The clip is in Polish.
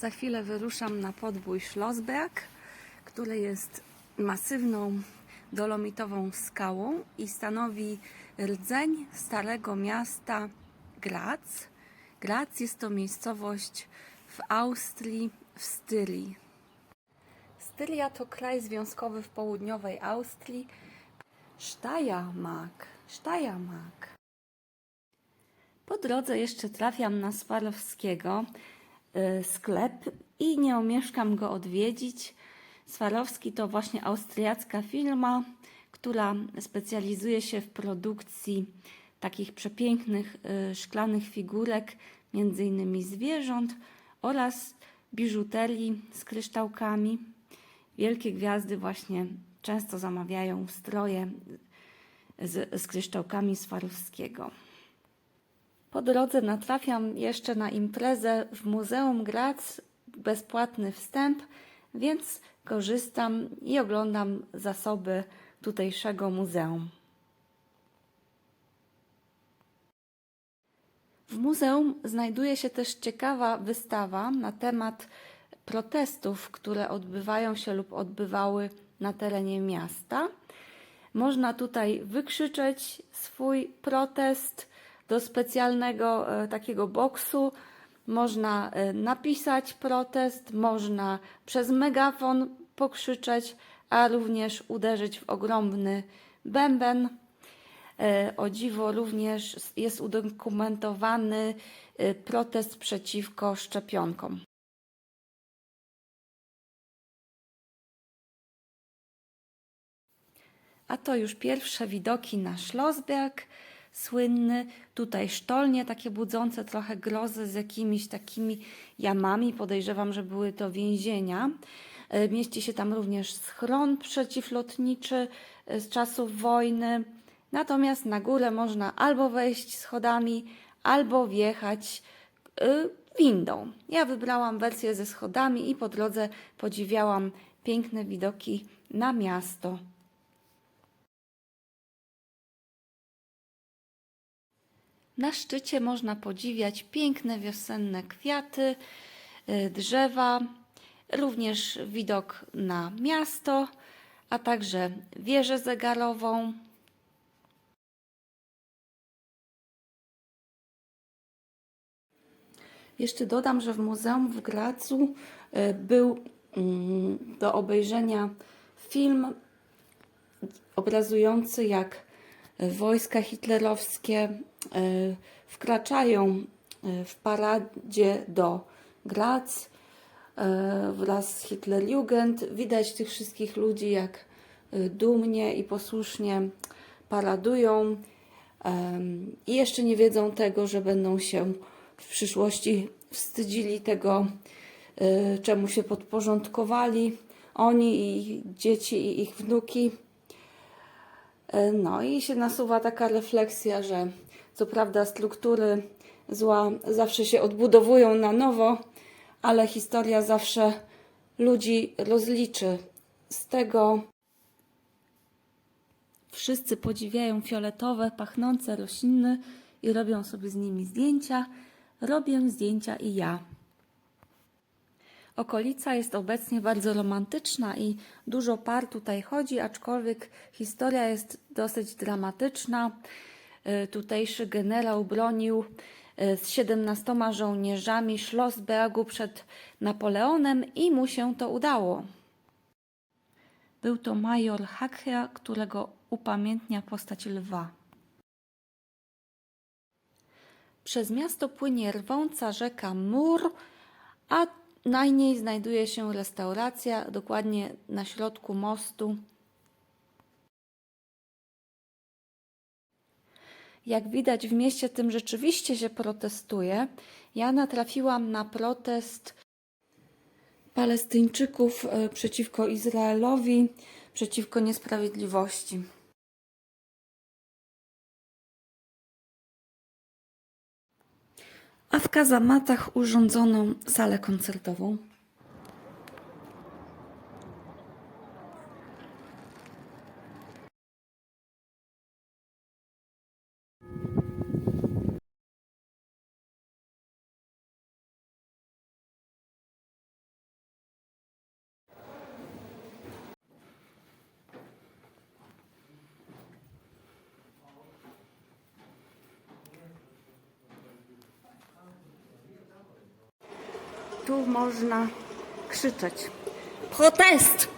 Za chwilę wyruszam na podbój Schlossberg, który jest masywną dolomitową skałą i stanowi rdzeń starego miasta Graz. Graz jest to miejscowość w Austrii, w Styrii. Styria to kraj związkowy w południowej Austrii. Steiermark, Steiermark. Po drodze jeszcze trafiam na Swarowskiego sklep i nie omieszkam go odwiedzić. Swarowski to właśnie austriacka firma, która specjalizuje się w produkcji takich przepięknych y, szklanych figurek, między innymi zwierząt oraz biżuterii z kryształkami. Wielkie gwiazdy właśnie często zamawiają stroje z, z kryształkami Swarowskiego. Po drodze natrafiam jeszcze na imprezę w Muzeum Graz, bezpłatny wstęp, więc korzystam i oglądam zasoby tutejszego muzeum. W muzeum znajduje się też ciekawa wystawa na temat protestów, które odbywają się lub odbywały na terenie miasta. Można tutaj wykrzyczeć swój protest do specjalnego e, takiego boksu. Można e, napisać protest, można przez megafon pokrzyczeć, a również uderzyć w ogromny bęben. E, O dziwo również jest udokumentowany protest przeciwko szczepionkom. A to już pierwsze widoki na Schlossberg, słynny. Tutaj sztolnie takie budzące trochę grozę z jakimiś takimi jamami. Podejrzewam, że były to więzienia. E, Mieści się tam również schron przeciwlotniczy e, z czasów wojny. Natomiast na górę można albo wejść schodami, albo wjechać y, windą. Ja wybrałam wersję ze schodami i po drodze podziwiałam piękne widoki na miasto. Na szczycie można podziwiać piękne wiosenne kwiaty, y, drzewa, również widok na miasto, a także wieżę zegarową. Jeszcze dodam, że w muzeum w Gracu y, był mm, do obejrzenia film obrazujący, jak wojska hitlerowskie wkraczają y, w paradzie do Graz y, wraz z Hitlerjugend. Widać tych wszystkich ludzi, jak dumnie i posłusznie paradują i jeszcze nie wiedzą tego, że będą się w przyszłości wstydzili tego, czemu się podporządkowali oni i dzieci i ich wnuki. E, No i się nasuwa taka refleksja, że co prawda struktury zła zawsze się odbudowują na nowo, ale historia zawsze ludzi rozliczy. Z tego wszyscy podziwiają fioletowe, pachnące rośliny i robią sobie z nimi zdjęcia. Robię zdjęcia i ja. Okolica jest obecnie bardzo romantyczna i dużo par tutaj chodzi, aczkolwiek historia jest dosyć dramatyczna. Y, Tutejszy generał bronił y, z 17 żołnierzami Schlossbergu przed Napoleonem i mu się to udało. Był to major Hakria, którego upamiętnia postać lwa. Przez miasto płynie rwąca rzeka Mur, a na niej znajduje się restauracja, dokładnie na środku mostu. Jak widać, w mieście tym rzeczywiście się protestuje. Ja natrafiłam na protest Palestyńczyków e, przeciwko Izraelowi, przeciwko niesprawiedliwości. A w kazamatach urządzono salę koncertową. Tu można krzyczeć. Protest!